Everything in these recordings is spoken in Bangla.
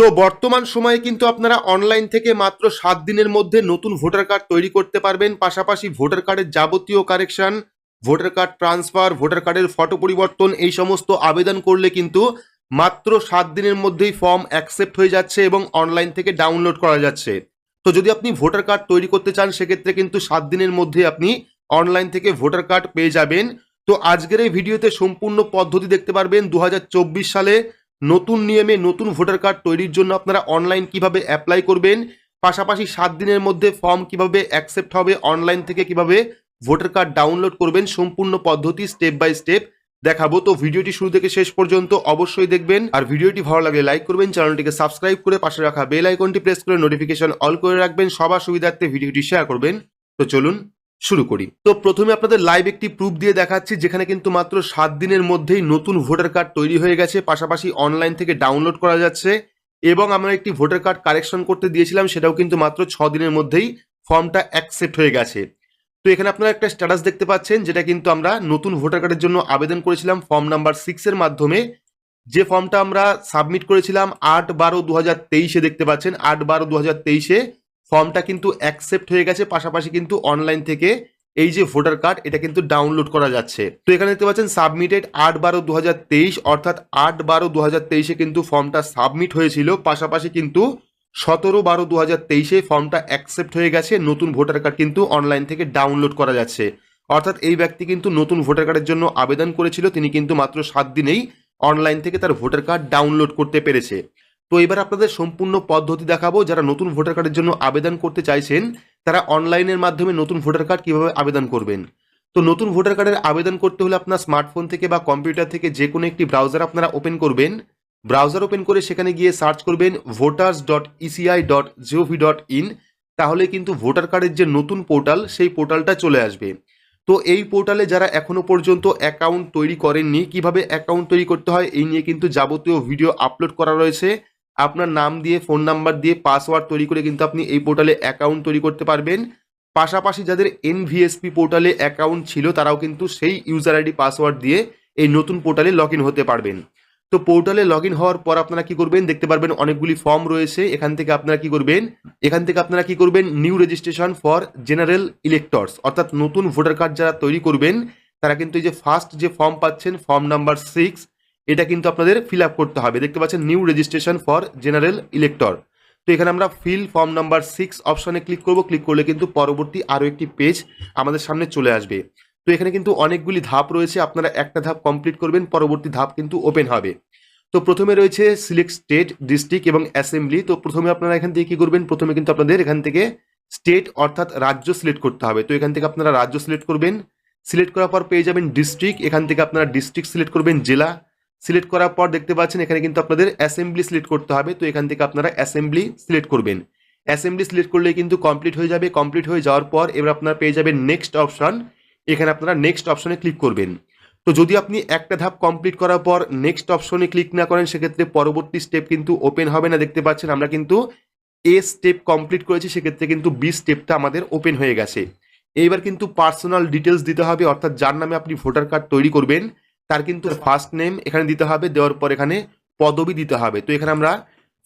তো বর্তমান সময়ে কিন্তু আপনারা অনলাইন থেকে মাত্র সাত দিনের মধ্যে নতুন ভোটার কার্ড তৈরি করতে পারবেন। পাশাপাশি ভোটার কার্ডের যাবতীয় correction voter card transfer voter কার্ডের ফটো পরিবর্তন এই সমস্ত আবেদন করলে কিন্তু মাত্র সাত দিনের মধ্যেই ফর্ম অ্যাকসেপ্ট হয়ে যাচ্ছে এবং অনলাইন থেকে ডাউনলোড করা যাচ্ছে। তো যদি আপনি ভোটার কার্ড তৈরি করতে চান, সেক্ষেত্রে কিন্তু সাত দিনের মধ্যে আপনি অনলাইন থেকে ভোটার কার্ড পেয়ে যাবেন। তো আজকের এই ভিডিওতে সম্পূর্ণ পদ্ধতি দেখতে পারবেন। দু হাজার চব্বিশ সালে নতুন নিয়মে নতুন ভোটার কার্ড তৈরির জন্য আপনারা অনলাইন কীভাবে অ্যাপ্লাই করবেন? পাশাপাশি সাত দিনের মধ্যে ফর্ম কীভাবে অ্যাকসেপ্ট হবে? অনলাইন থেকে কীভাবে ভোটার কার্ড ডাউনলোড করবেন? সম্পূর্ণ পদ্ধতি স্টেপ বাই স্টেপ দেখাবো। তো ভিডিওটি শুরু থেকে শেষ পর্যন্ত অবশ্যই দেখবেন। আর ভিডিওটি ভালো লাগলে লাইক করবেন, চ্যানেলটিকে সাবস্ক্রাইব করে পাশে রাখা বেল আইকনটি প্রেস করে নোটিফিকেশন অল করে রাখবেন। সবার সুবিধার্থে ভিডিওটি শেয়ার করবেন। তো চলুন শুরু করি। তো প্রথমে আপনাদের লাইভ একটি প্রুফ দিয়ে দেখাচ্ছি, যেখানে কিন্তু মাত্র সাত দিনের মধ্যেই নতুন ভোটার কার্ড তৈরি হয়ে গেছে, পাশাপাশি অনলাইন থেকে ডাউনলোড করা যাচ্ছে এবং আমরা একটি ভোটার কার্ড কারেকশন করতে দিয়েছিলাম, সেটাও কিন্তু মাত্র ছ দিনের মধ্যেই ফর্মটা অ্যাকসেপ্ট হয়ে গেছে। তো এখানে আপনারা একটা স্ট্যাটাস দেখতে পাচ্ছেন, যেটা কিন্তু আমরা নতুন ভোটার কার্ডের জন্য আবেদন করেছিলাম ফর্ম নাম্বার সিক্সের মাধ্যমে। যে ফর্মটা আমরা সাবমিট করেছিলাম আট বারো দু হাজার তেইশে দেখতে পাচ্ছেন, আট বারো দু হাজার তেইশে ফর্মটা কিন্তু অ্যাকসেপ্ট হয়ে গেছে, পাশাপাশি কিন্তু অনলাইন থেকে এই যে ভোটার কার্ড এটা কিন্তু ডাউনলোড করা যাচ্ছে। তো এখানে দেখতে পাচ্ছেন সাবমিটেড আট বারো দু অর্থাৎ আট বারো দু তেইশে কিন্তু ফর্মটা সাবমিট হয়েছিল। পাশাপাশি কিন্তু সতেরো বারো দু হাজার তেইশে ফর্মটা অ্যাকসেপ্ট হয়ে গেছে, নতুন ভোটার কার্ড কিন্তু অনলাইন থেকে ডাউনলোড করা যাচ্ছে। অর্থাৎ এই ব্যক্তি কিন্তু নতুন ভোটার কার্ডের জন্য আবেদন করেছিল, তিনি কিন্তু মাত্র সাত দিনেই অনলাইন থেকে তার ভোটার কার্ড ডাউনলোড করতে পেরেছে। তো এবার আপনাদের সম্পূর্ণ পদ্ধতি দেখাবো। যারা নতুন ভোটার কার্ডের জন্য আবেদন করতে চাইছেন, তারা অনলাইনের মাধ্যমে নতুন ভোটার কার্ড কীভাবে আবেদন করবেন? তো নতুন ভোটার কার্ডের আবেদন করতে হলে আপনার স্মার্টফোন থেকে বা কম্পিউটার থেকে যে কোনো একটি ব্রাউজার আপনারা ওপেন করবেন। ব্রাউজার ওপেন করে সেখানে গিয়ে সার্চ করবেন voters dot ECI dot GOV dot in তাহলে কিন্তু ভোটার কার্ডের যে নতুন পোর্টাল, সেই পোর্টালটা চলে আসবে। তো এই পোর্টালে যারা এখনও পর্যন্ত অ্যাকাউন্ট তৈরি করেননি, কীভাবে অ্যাকাউন্ট তৈরি করতে হয়, এই নিয়ে কিন্তু যাবতীয় ভিডিও আপলোড করা রয়েছে। আপনার নাম দিয়ে ফোন নাম্বার দিয়ে পাসওয়ার্ড তৈরি করে কিন্তু আপনি এই পোর্টালে অ্যাকাউন্ট তৈরি করতে পারবেন। পাশাপাশি যাদের এনভিএসপি পোর্টালে অ্যাকাউন্ট ছিল, তারাও কিন্তু সেই ইউজার আইডি পাসওয়ার্ড দিয়ে এই নতুন পোর্টালে লগ হতে পারবেন। তো পোর্টালে লগ হওয়ার পর আপনারা কি করবেন? দেখতে পারবেন অনেকগুলি ফর্ম রয়েছে। এখান থেকে আপনারা কি করবেন? এখান থেকে আপনারা কি করবেন? New registration for general electors অর্থাৎ নতুন ভোটার কার্ড যারা তৈরি করবেন, তারা কিন্তু এই যে ফার্স্ট যে ফর্ম পাচ্ছেন ফর্ম নাম্বার সিক্স এটা কিন্তু আপনাদের ফিল আপ করতে হবে। দেখতে পাচ্ছেন new registration for general elector তো এখানে আমরা ফিল ফর্ম নাম্বার সিক্স অপশনে ক্লিক করব। ক্লিক করলে কিন্তু পরবর্তী আরও একটি পেজ আমাদের সামনে চলে আসবে। তো এখানে কিন্তু অনেকগুলি ধাপ রয়েছে। আপনারা একটা ধাপ কমপ্লিট করবেন, পরবর্তী ধাপ কিন্তু ওপেন হবে। তো প্রথমে রয়েছে সিলেক্ট স্টেট ডিস্ট্রিক্ট এবং অ্যাসেম্বলি তো প্রথমে আপনারা এখান থেকে কী করবেন? প্রথমে কিন্তু আপনাদের এখান থেকে স্টেট অর্থাৎ রাজ্য সিলেক্ট করতে হবে। তো এখান থেকে আপনারা রাজ্য সিলেক্ট করবেন। সিলেক্ট করার পর পেয়ে যাবেন ডিস্ট্রিক্ট এখান থেকে আপনারা ডিস্ট্রিক্ট সিলেক্ট করবেন, জেলা। সিলেক্ট করার পর দেখতে পাচ্ছেন এখানে কিন্তু আপনাদের অ্যাসেম্বলি সিলেক্ট করতে হবে। তো এখান থেকে আপনারা অ্যাসেম্বলি সিলেক্ট করবেন। অ্যাসেম্বলি সিলেক্ট করলে কিন্তু কমপ্লিট হয়ে যাবে। কমপ্লিট হয়ে যাওয়ার পর এবার আপনারা পেয়ে যাবেন নেক্সট অপশন এখানে আপনারা নেক্সট অপশনে ক্লিক করবেন। তো যদি আপনি একটা ধাপ কমপ্লিট করার পর নেক্সট অপশনে ক্লিক না করেন, সেক্ষেত্রে পরবর্তী স্টেপ কিন্তু ওপেন হবে না। দেখতে পাচ্ছেন আমরা কিন্তু এ স্টেপ কমপ্লিট করেছি, সেক্ষেত্রে কিন্তু বি স্টেপটা আমাদের ওপেন হয়ে গেছে। এইবার কিন্তু পার্সোনাল ডিটেলস দিতে হবে, অর্থাৎ যার নামে আপনি ভোটার কার্ড তৈরি করবেন। তার কিন্তু ফার্স্ট নেম এখানে দিতে হবে দেওয়ার পর এখানে পদবি দিতে হবে। তো এখানে আমরা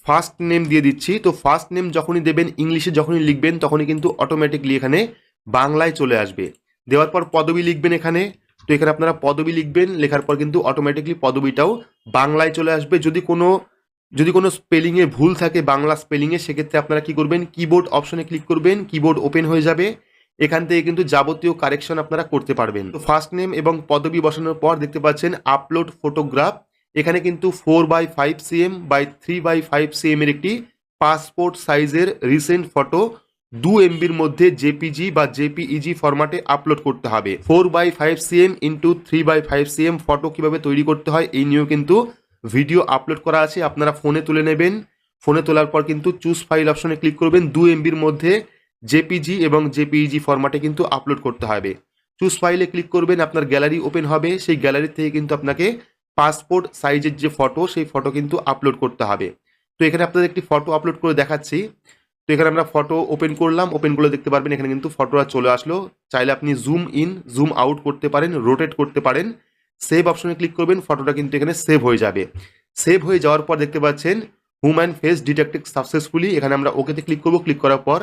ফার্স্ট নেম দিয়ে দিচ্ছি। তো ফার্স্ট নেম যখনই দেবেন ইংলিশে যখনই লিখবেন তখনই কিন্তু অটোমেটিকলি এখানে বাংলায় চলে আসবে। দেওয়ার পর পদবি লিখবেন এখানে। তো এখানে আপনারা পদবি লিখবেন লেখার পর কিন্তু অটোমেটিকলি পদবিটাও বাংলায় চলে আসবে। যদি কোনো যদি কোনো স্পেলিংয়ে ভুল থাকে বাংলা স্পেলিংয়ে সেক্ষেত্রে আপনারা কি করবেন? কিবোর্ড অপশনে ক্লিক করবেন। কিবোর্ড ওপেন হয়ে যাবে। এখান থেকে কিন্তু যাবতীয় কারেকশন আপনারা করতে পারবেন। তো ফার্স্ট নেম এবং পদবি বসানোর পর দেখতে পাচ্ছেন আপলোড ফটোগ্রাফ এখানে কিন্তু four by five CM by three by five CM এর একটি পাসপোর্ট সাইজের রিসেন্ট ফটো দু এমবির মধ্যে জেপিজি বা জেপিইজি ফরম্যাটে আপলোড করতে হবে। Four by five CM into three by five CM photo কীভাবে তৈরি করতে হয় এই নিয়েও কিন্তু ভিডিও আপলোড করা আছে, আপনারা ফোনে তুলে নেবেন। ফোনে তোলার পর কিন্তু চুজ ফাইল অপশনে ক্লিক করবেন। দু এমবির মধ্যে জেপিজি এবং জেপিইজি ফরম্যাটে কিন্তু আপলোড করতে হবে। চুজ ফাইলে ক্লিক করবেন, আপনার গ্যালারি ওপেন হবে। সেই গ্যালারি থেকে কিন্তু আপনাকে পাসপোর্ট সাইজের যে ফটো সেই ফটো কিন্তু আপলোড করতে হবে। তো এখানে আপনাদের একটি ফটো আপলোড করে দেখাচ্ছি। তো এখানে আমরা ফটো ওপেন করলাম। ওপেন করলে দেখতে পারবেন, এখানে কিন্তু ফটোটা চলে আসলো। চাইলে আপনি জুম ইন জুম আউট করতে পারেন রোটেট করতে পারেন। সেভ অপশনে ক্লিক করবেন ফটোটা কিন্তু এখানে সেভ হয়ে যাবে। সেভ হয়ে যাওয়ার পর দেখতে পাচ্ছেন হুম্যান ফেস ডিটেক্টেড সাকসেসফুলি এখানে আমরা ওকেতে ক্লিক করব। ক্লিক করার পর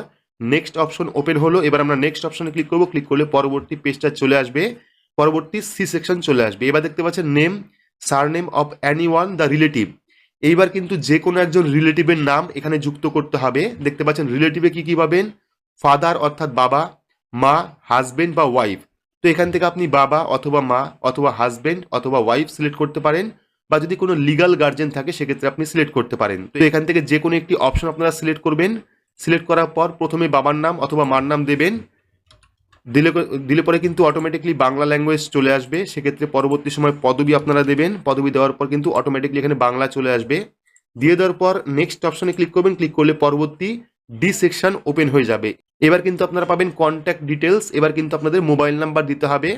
নেক্সট অপশন ওপেন হলো, এবার আমরা নেক্সট অপশনে ক্লিক করব ক্লিক করলে পরবর্তী পেজটা চলে আসবে, পরবর্তী সি সেকশন চলে আসবে। এবার দেখতে পাচ্ছেন name surname of any one the relative এইবার কিন্তু যে কোনো একজন রিলেটিভের নাম এখানে যুক্ত করতে হবে। দেখতে পাচ্ছেন রিলেটিভে কি কি পাবেন? ফাদার অর্থাৎ বাবা, মা হাজবেন্ড বা ওয়াইফ তো এখান থেকে আপনি বাবা অথবা মা অথবা হাজবেন্ড অথবা ওয়াইফ সিলেক্ট করতে পারেন বা যদি কোনো লিগাল গার্জেন থাকে, সেক্ষেত্রে আপনি সিলেক্ট করতে পারেন। তো এখান থেকে যে কোনো একটি অপশন আপনারা সিলেক্ট করবেন। সিলেক্ট করার পর প্রথমে বাবার নাম অথবা মার নাম দেবেন। দিলে দিলে পরে কিন্তু অটোমেটিকলি বাংলা ল্যাঙ্গুয়েজ চলে আসবে। সেক্ষেত্রে পরবর্তী সময় পদবি আপনারা দেবেন। পদবি দেওয়ার পর কিন্তু অটোমেটিকলি এখানে বাংলা চলে আসবে। দিয়ে দেওয়ার পর নেক্সট অপশনে ক্লিক করবেন। ক্লিক করলে পরবর্তী ডি সেকশন ওপেন হয়ে যাবে। এবার কিন্তু আপনারা পাবেন কন্ট্যাক্ট ডিটেলস এবার কিন্তু আপনাদের মোবাইল নাম্বার দিতে হবে।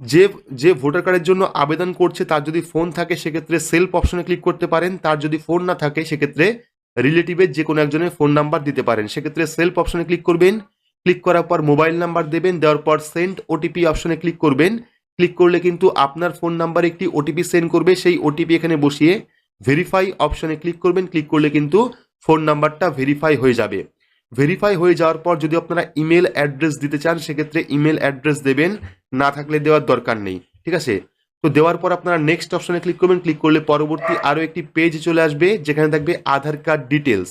যে যে ভোটার কার্ডের জন্য আবেদন করছে, তার যদি ফোন থাকে, সেক্ষেত্রে সেলফ অপশনে ক্লিক করতে পারেন। তার যদি ফোন না থাকে, সেক্ষেত্রে রিলেটিভের যে কোনো একজনের ফোন নাম্বার দিতে পারেন। সেক্ষেত্রে সেলফ অপশনে ক্লিক করবেন। ক্লিক করার পর মোবাইল নাম্বার দেবেন। দেওয়ার পর সেন্ড ওটিপি অপশনে ক্লিক করবেন। ক্লিক করলে কিন্তু আপনার ফোন নাম্বারে একটি ওটিপি সেন্ড করবে। সেই ওটিপি এখানে বসিয়ে ভেরিফাই অপশনে ক্লিক করবেন। ক্লিক করলে কিন্তু ফোন নাম্বারটা ভেরিফাই হয়ে যাবে। ভেরিফাই হয়ে যাওয়ার পর যদি আপনারা ইমেল অ্যাড্রেস দিতে চান, সেক্ষেত্রে ইমেল অ্যাড্রেস দেবেন। না থাকলে দেওয়ার দরকার নেই। ঠিক আছে? তো দেওয়ার পর আপনারা নেক্সট অপশনে ক্লিক করবেন। ক্লিক করলে পরবর্তী আরও একটি পেজ চলে আসবে যেখানে থাকবে আধার কার্ড ডিটেলস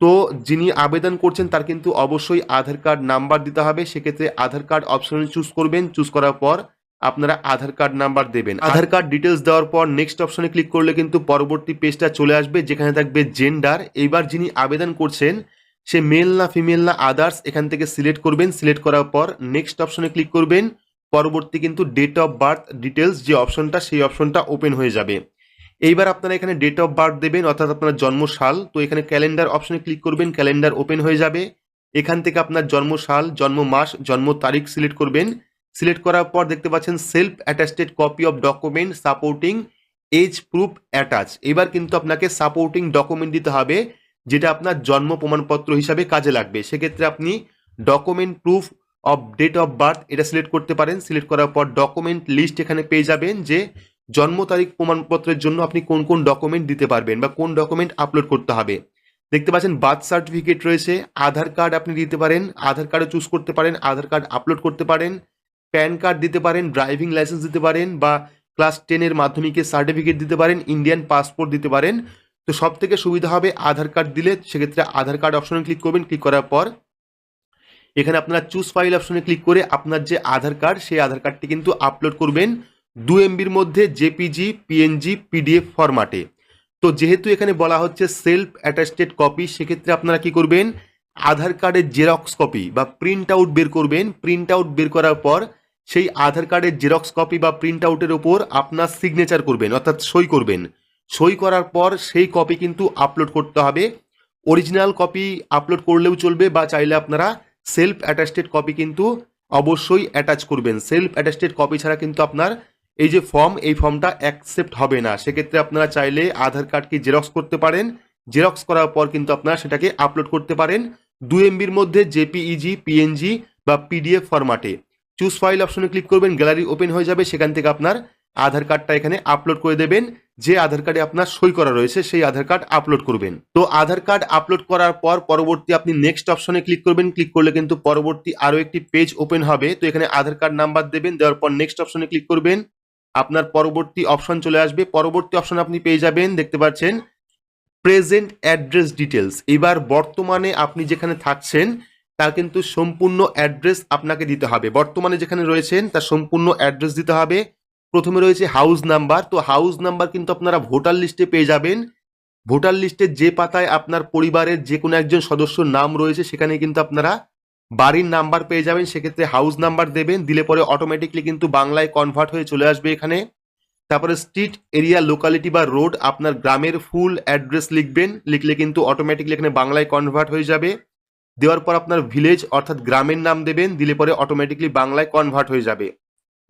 তো যিনি আবেদন করছেন তার কিন্তু অবশ্যই আধার কার্ড নাম্বার দিতে হবে। সেক্ষেত্রে আধার কার্ড অপশনে চুজ করবেন। চুজ করার পর আপনারা আধার কার্ড নাম্বার দেবেন। আধার কার্ড ডিটেলস দেওয়ার পর নেক্সট অপশনে ক্লিক করলে কিন্তু পরবর্তী পেজটা চলে আসবে যেখানে থাকবে জেন্ডার এইবার যিনি আবেদন করছেন সে মেল না ফিমেল না আদার্স এখান থেকে সিলেক্ট করবেন। সিলেক্ট করার পর নেক্সট অপশনে ক্লিক করবেন। পরবর্তী কিন্তু ডেট অফ বার্থ ডিটেলস যে অপশনটা সেই অপশনটা ওপেন হয়ে যাবে। এইবার আপনারা এখানে ডেট অফ বার্থ দেবেন, অর্থাৎ আপনার জন্ম সাল তো এখানে ক্যালেন্ডার অপশনে ক্লিক করবেন ক্যালেন্ডার ওপেন হয়ে যাবে। এখান থেকে আপনার জন্ম সাল জন্ম মাস জন্ম তারিখ সিলেক্ট করবেন। সিলেক্ট করার পর দেখতে পাচ্ছেন self attested copy of document supporting age proof attach এবার কিন্তু আপনাকে সাপোর্টিং ডকুমেন্ট দিতে হবে, যেটা আপনার জন্ম প্রমাণপত্র হিসাবে কাজে লাগবে। সেক্ষেত্রে আপনি document proof of date of birth এটা সিলেক্ট করতে পারেন। সিলেক্ট করার পর ডকুমেন্ট লিস্ট এখানে পেয়ে যাবেন যে জন্ম তারিখ প্রমাণপত্রের জন্য আপনি কোন কোন ডকুমেন্ট দিতে পারবেন বা কোন ডকুমেন্ট আপলোড করতে হবে। দেখতে পাচ্ছেন বার্থ সার্টিফিকেট রয়েছে, আধার কার্ড আপনি দিতে পারেন, আধার কার্ডও চুজ করতে পারেন, আধার কার্ড আপলোড করতে পারেন প্যান কার্ড দিতে পারেন ড্রাইভিং লাইসেন্স দিতে পারেন বা ক্লাস টেনের মাধ্যমিকের সার্টিফিকেট দিতে পারেন ইন্ডিয়ান পাসপোর্ট দিতে পারেন। তো সব থেকে সুবিধা হবে আধার কার্ড দিলে, সেক্ষেত্রে আধার কার্ড অপশনে ক্লিক করবেন। ক্লিক করার পর এখানে আপনারা চুজ ফাইল অপশনে ক্লিক করে আপনার যে আধার কার্ড সেই আধার কার্ডটি কিন্তু আপলোড করবেন দু এমবির মধ্যে জেপিজি পিএনজি পিডিএফ ফরম্যাটে তো যেহেতু এখানে বলা হচ্ছে সেলফ অ্যাটাস্টেড কপি সেক্ষেত্রে আপনারা কি করবেন? আধার কার্ডের জেরক্স কপি বা প্রিন্ট আউট বের করবেন। প্রিন্ট আউট বের করার পর সেই আধার কার্ডের জেরক্স কপি বা প্রিন্ট আউটের ওপর আপনার সিগনেচার করবেন, অর্থাৎ সই করবেন। সই করার পর সেই কপি কিন্তু আপলোড করতে হবে। অরিজিনাল কপি আপলোড করলেও চলবে বা চাইলে আপনারা সেলফ অ্যাটাস্টেড কপি কিন্তু অবশ্যই অ্যাটাচ করবেন। সেলফ অ্যাটাস্টেড কপি ছাড়া কিন্তু আপনার এই যে ফর্ম এই ফর্মটা অ্যাকসেপ্ট হবে না। সেক্ষেত্রে আপনারা চাইলে আধার কার্ডকে জেরক্স করতে পারেন। জেরক্স করার পর কিন্তু আপনারা সেটাকে আপলোড করতে পারেন। দু এমবির মধ্যে জেপিইজি পিএনজি বা পিডিএফ ফরম্যাটে চুজ ফাইল অপশনে ক্লিক করবেন গ্যালারি ওপেন হয়ে যাবে। সেখান থেকে আপনার আধার কার্ডটা এখানে আপলোড করে দেবেন। যে আধার কার্ডে আপনার সই করা রয়েছে, সেই আধার কার্ড আপলোড করবেন। তো আধার কার্ড আপলোড করার পর পরবর্তী আপনি নেক্সট অপশনে ক্লিক করবেন। ক্লিক করলে কিন্তু পরবর্তী আরও একটি পেজ ওপেন হবে। তো এখানে আধার কার্ড নাম্বার দেবেন, দেওয়ার পর নেক্সট অপশনে ক্লিক করবেন। আপনার পরবর্তী অপশন চলে আসবে। পরবর্তী অপশন আপনি পেয়ে যাবেন, দেখতে পাচ্ছেন প্রেজেন্ট অ্যাড্রেস ডিটেলস এবার বর্তমানে আপনি যেখানে থাকছেন, তার কিন্তু সম্পূর্ণ অ্যাড্রেস আপনাকে দিতে হবে। বর্তমানে যেখানে রয়েছেন, তার সম্পূর্ণ অ্যাড্রেস দিতে হবে। প্রথমে রয়েছে হাউস নাম্বার তো হাউস নাম্বার কিন্তু আপনারা ভোটার লিস্টে পেয়ে যাবেন। ভোটার লিস্টে যে পাতায় আপনার পরিবারের যে কোনো একজন সদস্যর নাম রয়েছে, সেখানে কিন্তু আপনারা বাড়ির নাম্বার পেয়ে যাবেন। সেক্ষেত্রে হাউস নাম্বার দেবেন, দিলে পরে অটোমেটিকলি কিন্তু বাংলায় কনভার্ট হয়ে চলে আসবে এখানে। তারপরে স্ট্রিট এরিয়া লোকালিটি বা রোড আপনার গ্রামের ফুল অ্যাড্রেস লিখবেন। লিখলে কিন্তু অটোমেটিকলি এখানে বাংলায় কনভার্ট হয়ে যাবে। দেওয়ার পর আপনার ভিলেজ অর্থাৎ গ্রামের নাম দেবেন, দিলে পরে অটোমেটিকলি বাংলায় কনভার্ট হয়ে যাবে।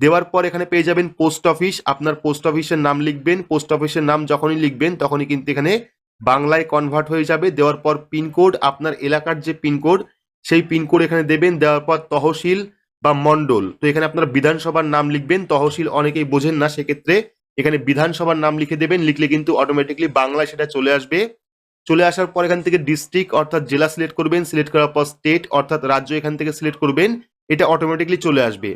দেওয়ার পর এখানে পেয়ে যাবেন পোস্ট অফিস আপনার পোস্ট অফিসের নাম লিখবেন। পোস্ট অফিসের নাম যখনই লিখবেন, তখনই কিন্তু এখানে বাংলায় কনভার্ট হয়ে যাবে। দেওয়ার পর পিনকোড আপনার এলাকার যে পিনকোড সেই পিনকোড এখানে দেবেন। দেওয়ার পর তহসিল বা মণ্ডল। তো এখানে আপনার বিধানসভার নাম লিখবেন। তহসিল অনেকেই বোঝেন না, সেক্ষেত্রে এখানে বিধানসভার নাম লিখে দেবেন। লিখলে কিন্তু অটোমেটিকলি বাংলায় সেটা চলে আসবে। চলে আসার পর এখান থেকে ডিস্ট্রিক্ট অর্থাৎ জেলা সিলেক্ট করবেন। সিলেক্ট করার পর স্টেট অর্থাৎ রাজ্য এখান থেকে সিলেক্ট করবেন। এটা অটোমেটিকলি চলে আসবে।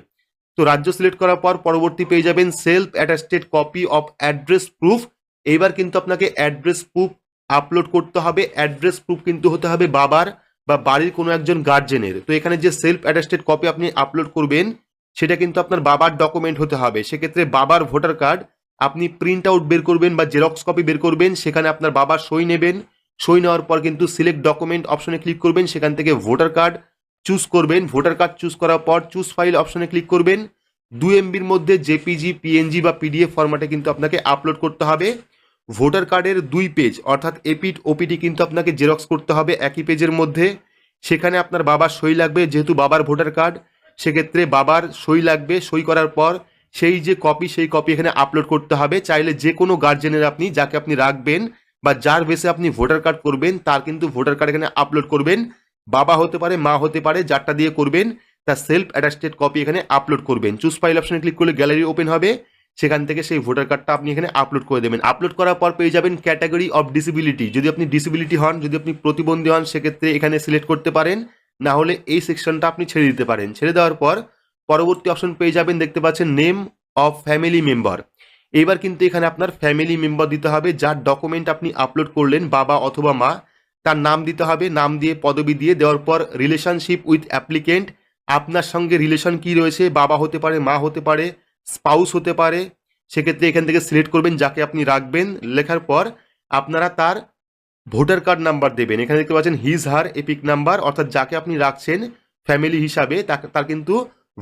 তো রাজ্য সিলেক্ট করার পর পরবর্তী পেয়ে যাবেন self attested copy of address proof এইবার কিন্তু আপনাকে অ্যাড্রেস প্রুফ আপলোড করতে হবে। অ্যাড্রেস প্রুফ কিন্তু হতে হবে বাবার বা বাড়ির কোনো একজন গার্জেনের তো এখানে যে সেলফ অ্যাটাস্টেড কপি আপনি আপলোড করবেন, সেটা কিন্তু আপনার বাবার ডকুমেন্ট হতে হবে। সেক্ষেত্রে বাবার ভোটার কার্ড আপনি প্রিন্ট আউট বের করবেন বা জেরক্স কপি বের করবেন। সেখানে আপনার বাবার সই নেবেন। সই নেওয়ার পর কিন্তু সিলেক্ট ডকুমেন্ট অপশনে ক্লিক করবেন। সেখান থেকে ভোটার কার্ড চুজ করবেন ভোটার কার্ড চুজ করার পর চুজ ফাইল অপশনে ক্লিক করবেন। দু এমবির মধ্যে জেপিজি পিএনজি বা পিডিএফ ফরম্যাটে কিন্তু আপনাকে আপলোড করতে হবে। ভোটার কার্ডের দুই পেজ অর্থাৎ এপিট ওপিটি কিন্তু আপনাকে জেরক্স করতে হবে একই পেজের মধ্যে। সেখানে আপনার বাবার সই লাগবে, যেহেতু বাবার ভোটার কার্ড সেক্ষেত্রে বাবার সই লাগবে, সই করার পর সেই যে কপি সেই কপি এখানে আপলোড করতে হবে। চাইলে যে কোনো গার্জেনের আপনি, যাকে আপনি রাখবেন বা যার বেসে আপনি ভোটার কার্ড করবেন, তার কিন্তু ভোটার কার্ড এখানে আপলোড করবেন। বাবা হতে পারে, মা হতে পারে, যারটা দিয়ে করবেন, তার সেলফ অ্যাটাস্টেড কপি এখানে আপলোড করবেন। চুজ ফাইল অপশনে ক্লিক করলে গ্যালারি ওপেন হবে, সেখান থেকে সেই ভোটার কার্ডটা আপনি এখানে আপলোড করে দেবেন। আপলোড করার পর পেয়ে যাবেন ক্যাটাগরি অফ ডিসিবিলিটি যদি আপনি ডিসিবিলিটি হন, যদি আপনি প্রতিবন্ধী হন, সেক্ষেত্রে এখানে সিলেক্ট করতে পারেন, না হলে এই সেকশনটা আপনি ছেড়ে দিতে পারেন। ছেড়ে দেওয়ার পর পরবর্তী অপশন পেয়ে যাবেন, দেখতে পাচ্ছেন নেম অফ ফ্যামিলি মেম্বার এবার কিন্তু এখানে আপনার ফ্যামিলি মেম্বার দিতে হবে, যার ডকুমেন্ট আপনি আপলোড করলেন, বাবা অথবা মা। তার নাম দিতে হবে, নাম দিয়ে পদবি দিয়ে দেওয়ার পর রিলেশনশিপ উইথ অ্যাপ্লিকেন্ট আপনার সঙ্গে রিলেশন কি রয়েছে, বাবা হতে পারে, মা হতে পারে স্পাউস হতে পারে, সেক্ষেত্রে এখান থেকে সিলেক্ট করবেন যাকে আপনি রাখবেন। লেখার পর আপনারা তার ভোটার কার্ড নাম্বার দেবেন। এখানে দেখতে পাচ্ছেন হিজ হার এপিক নাম্বার অর্থাৎ যাকে আপনি রাখছেন ফ্যামিলি হিসাবে, তার কিন্তু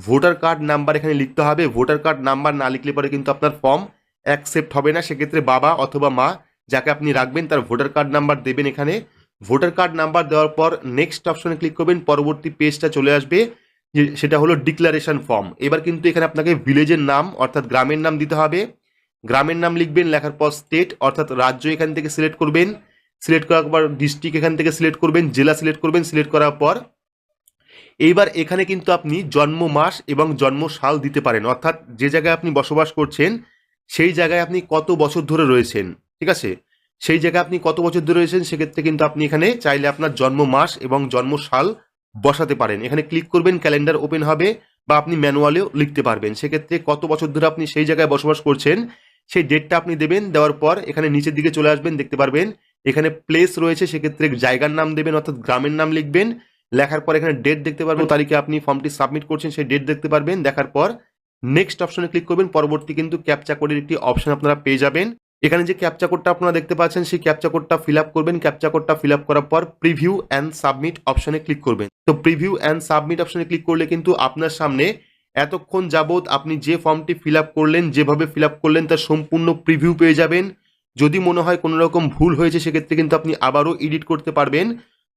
ভোটার কার্ড নাম্বার এখানে লিখতে হবে। ভোটার কার্ড নাম্বার না লিখলে পরে কিন্তু আপনার ফর্ম অ্যাকসেপ্ট হবে না। সেক্ষেত্রে বাবা অথবা মা, যাকে আপনি রাখবেন, তার ভোটার কার্ড নাম্বার দেবেন এখানে। ভোটার কার্ড নাম্বার দেওয়ার পর নেক্সট অপশনে ক্লিক করবেন, পরবর্তী পেজটা চলে আসবে, যে সেটা হলো ডিক্লারেশন ফর্ম এবার কিন্তু এখানে আপনাকে ভিলেজের নাম, অর্থাৎ গ্রামের নাম দিতে হবে। গ্রামের নাম লিখবেন, লেখার পর স্টেট অর্থাৎ রাজ্য এখান থেকে সিলেক্ট করবেন। সিলেক্ট করার পর ডিস্ট্রিক্ট এখান থেকে সিলেক্ট করবেন, জেলা সিলেক্ট করবেন সিলেক্ট করার পর এইবার এখানে কিন্তু আপনি জন্ম মাস এবং জন্ম সাল দিতে পারেন। অর্থাৎ যে জায়গায় আপনি বসবাস করছেন, সেই জায়গায় আপনি কত বছর ধরে রয়েছেন, ঠিক আছে? সেই জায়গায় আপনি কত বছর ধরে রয়েছেন, সেক্ষেত্রে কিন্তু আপনি এখানে চাইলে আপনার জন্ম মাস এবং জন্ম সাল বসাতে পারেন। এখানে ক্লিক করবেন ক্যালেন্ডার ওপেন হবে বা আপনি ম্যানুয়ালেও লিখতে পারবেন। সেক্ষেত্রে কত বছর ধরে আপনি সেই জায়গায় বসবাস করছেন, সেই ডেটটা আপনি দেবেন, দেওয়ার পর এখানে নিচের দিকে চলে আসবেন, দেখতে পারবেন। এখানে প্লেস রয়েছে, সেক্ষেত্রে জায়গার নাম দেবেন, অর্থাৎ গ্রামের নাম লিখবেন। লেখার পর এখানে ডেট দেখতে পারবেন তারিখে আপনি ফর্মটি সাবমিট করছেন, সেই ডেট দেখতে পারবেন। দেখার পর নেক্সট অপশনে ক্লিক করবেন, পরবর্তী কিন্তু ক্যাপচা কোডের একটি অপশন আপনারা পেয়ে যাবেন। এখানে যে ক্যাপচা কোডটা আপনারা দেখতে পাচ্ছেন, সেই ক্যাপচা কোডটা ফিল আপ করবেন। ক্যাপচা কোডটা ফিল আপ করার পর প্রিভিউ অ্যান্ড সাবমিট অপশনে ক্লিক করবেন। তো প্রিভিউ অ্যান্ড সাবমিট অপশনে ক্লিক করলে কিন্তু আপনার সামনে এতক্ষণ যাবত আপনি যে ফর্মটি ফিল আপ করলেন, যেভাবে ফিল আপ করলেন, তার সম্পূর্ণ প্রিভিউ পেয়ে যাবেন। যদি মনে হয় কোনো রকম ভুল হয়েছে, সেক্ষেত্রে কিন্তু আপনি আবারও এডিট করতে পারবেন।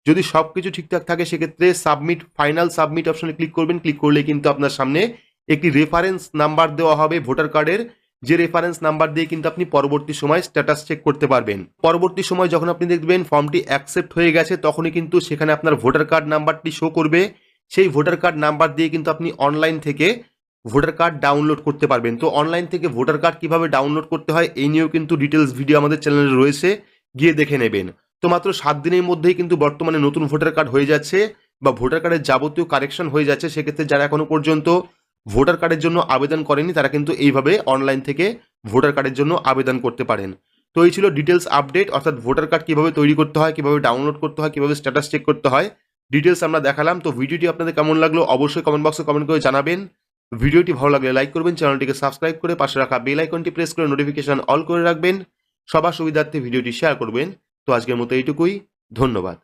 যদি সব কিছু ঠিকঠাক থাকে, সেক্ষেত্রে সাবমিট ফাইনাল সাবমিট অপশনে ক্লিক করবেন। ক্লিক করলে কিন্তু আপনার সামনে একটি রেফারেন্স নাম্বার দেওয়া হবে ভোটার কার্ডের যে রেফারেন্স নাম্বার দিয়ে কিন্তু আপনি পরবর্তী সময় স্ট্যাটাস চেক করতে পারবেন। পরবর্তী সময় যখন আপনি দেখবেন ফর্মটি অ্যাকসেপ্ট হয়ে গেছে, তখনই কিন্তু সেখানে আপনার ভোটার কার্ড নাম্বারটি শো করবে। সেই ভোটার কার্ড নাম্বার দিয়ে কিন্তু আপনি অনলাইন থেকে ভোটার কার্ড ডাউনলোড করতে পারবেন। তো অনলাইন থেকে ভোটার কার্ড কীভাবে ডাউনলোড করতে হয়, এই নিয়েও কিন্তু ডিটেলস ভিডিও আমাদের চ্যানেলে রয়েছে, গিয়ে দেখে নেবেন। তো মাত্র সাত দিনের মধ্যেই কিন্তু বর্তমানে নতুন ভোটার কার্ড হয়ে যাচ্ছে বা ভোটার কার্ডের যাবতীয় কারেকশন হয়ে যাচ্ছে, সেক্ষেত্রে যারা এখনও পর্যন্ত ভোটার কার্ডের জন্য আবেদন করেনি, তারা কিন্তু এইভাবে অনলাইন থেকে ভোটার কার্ডের জন্য আবেদন করতে পারেন। তো এই ছিল ডিটেলস আপডেট অর্থাৎ ভোটার কার্ড কীভাবে তৈরি করতে হয়, কীভাবে ডাউনলোড করতে হয়, কীভাবে স্ট্যাটাস চেক করতে হয় ডিটেলস আমরা দেখালাম। তো ভিডিওটি আপনাদের কেমন লাগল অবশ্যই কমেন্ট বক্সে কমেন্ট করে জানাবেন। ভিডিওটি ভালো লাগলে লাইক করবেন চ্যানেলটিকে সাবস্ক্রাইব করে পাশে রাখা বেল আইকনটি প্রেস করে নোটিফিকেশন অল করে রাখবেন। সবার সুবিধার্থে ভিডিওটি শেয়ার করবেন। তো আজকের মতো এইটুকুই, ধন্যবাদ।